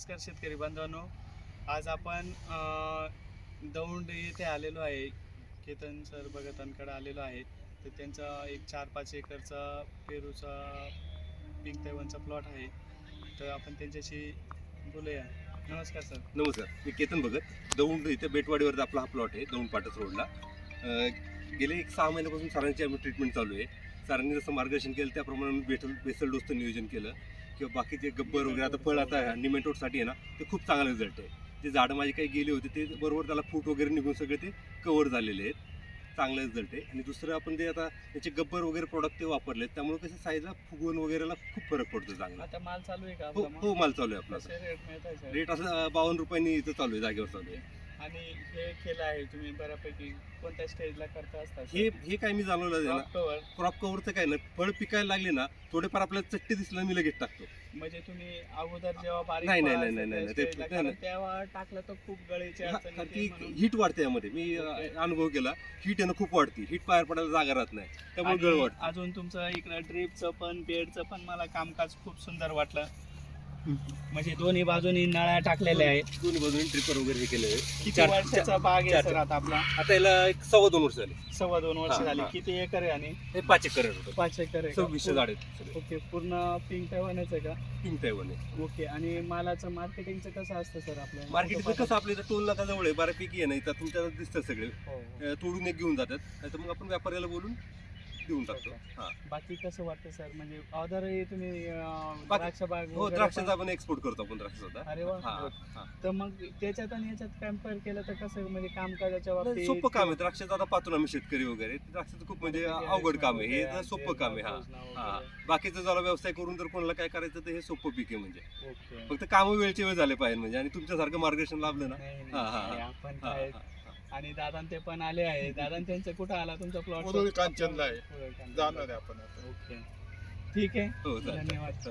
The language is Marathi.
नमस्कार शेतकरी बांधवांनो. आज आपण दौंड येथे आलेलो आहे. केतन सर भगतांकडे आलेलो आहे. तर त्यांचा एक चार पाच एकरचा पेरूचा पिंक तैवानचा प्लॉट आहे. तर आपण त्यांच्याशी बोलूया. नमस्कार सर. नमस्कार. मी केतन भगत. दौंड इथे बेटवाडीवर आपला हा प्लॉट आहे दौंड पाटस रोडला. गेले एक सहा महिन्यापासून सरांची आम्ही ट्रीटमेंट चालू आहे. सरांनी जसं मार्गदर्शन केलं त्याप्रमाणे बेसल बेसल डोसचं नियोजन केलं. किंवा बाकीचे गब्बर वगैरे आता फळ आता निमेटोडसाठी आहे ना ते खूप चांगला रिझल्ट आहे. जे झाडं माझी काही गेली होती ते बरोबर त्याला फूट वगैरे निघून सगळे ते कव्हर झालेले आहेत. चांगला रिझल्ट आहे. आणि दुसरं आपण ते आता त्याचे गब्बर वगैरे प्रोडक्ट ते वापरले त्यामुळे कसं साईजला फुगवून वगैरेला खूप फरक पडतो चांगला. आता माल चालू आहे का हो हो माल चालू आहे आपला. रेट असं बावन्न रुपयांनी इथं चालू आहे जागेवर चालू आहे. आणि हे केलं आहे तुम्ही बऱ्यापैकी. कोणत्या स्टेजला करता असता? हे हे काय मी जाणवलं आहे ना. कवर क्रॉप कव्हरचं काय ना फळ पिकायला लागले ना थोडेफार आपल्याला चट्टे दिसलं मी लगेच टाकतो. म्हणजे तुम्ही अगोदर जेव्हा बारीक नाही, नाही, फळं नाही, असतात नाही, त्या नाही, ते- stage ला नाही, कारण तेव्हा टाकलं तर खूप गळीची हा, कारण की. हीट वाढते यामध्ये. मी अ, ओके. अनुभव केला. हीट आहे ना खूप वाढते. हीट बाहेर पडायला जागा राहत नाही. त्यामुळे गळ वाटते अजून तुमचं इकडं ड्रीपचं पण बेडचं पण मला कामकाज खूप सुंदर वाटलं. म्हणजे दोन्ही बाजूनी नळ्या टाकलेल्या आहेत. दोन्ही बाजूने ट्रिपर वगैरे केले किती चार- वर्षाचा बाग आहे चार- सर आता आपला? आता याला एक सव्वा दोन वर्ष झाले. सव्वा दोन वर्ष हा, झाली. हा. किती एकर आहे आणि? हे पाच एकर आहे total. पाच एकर आहे का? सव्वीसशे झाड आहेत सगळे. ओके पूर्ण पिंक टॅवानच आहे का? तीन तैवान आहे. ओके आणि मालाचं मार्केटिंगचं कसं असतं सर आपलं? मार्केटचं कसं आपल्या इथं टोल नाका जवळ आहे बऱ्यापैकी आहे ना इथं तुमच्या दिसतं सगळे. हो, हो. अ, तोडून एक घेऊन जातात. नाही तर मग आपण व्यापाऱ्याला बोलून देऊन टाकतो. हा. बाकी कसं वाटतं सर? म्हणजे अदर तुम्ही अं, बाकी- द्राक्ष बाग हो वगैरे द्राक्षाचा आपण एक्सपोर्ट करतो आपण द्राक्षाचा पण- अरे वा. हा हा. तर मग त्याच्यात आणि याच्यात कंपेअर केलं तर कसं म्हणजे कामकाजाच्या बाबतीत सोपं काम आहे. द्राक्षाचं आता पाहतो ना आम्ही शेतकरी वगैरे. द्राक्षाचं खूप म्हणजे अवघड काम आहे. हे सोपं काम आहे हा. हा. बाकीचं जरा व्यवसाय करून जर कोणाला काय करायचं तर हे सोपं पीक आहे म्हणजे. ओके. फक्त काम वेळचे वेळ झाले पाहिजे म्हणजे. आणि तुमच्यासारखं मार्गदर्शन लाभलं ना. हा, हा, हा. नाही, आपण हा, काय हा, हा. आणि दादा ते पण आले आहे. दादा त्यांचं कुठं आला? तुमचा प्लॉट कांचनला आहे. जाणार आहे आपण ओके. ठीक आहे. हो धन्यवाद.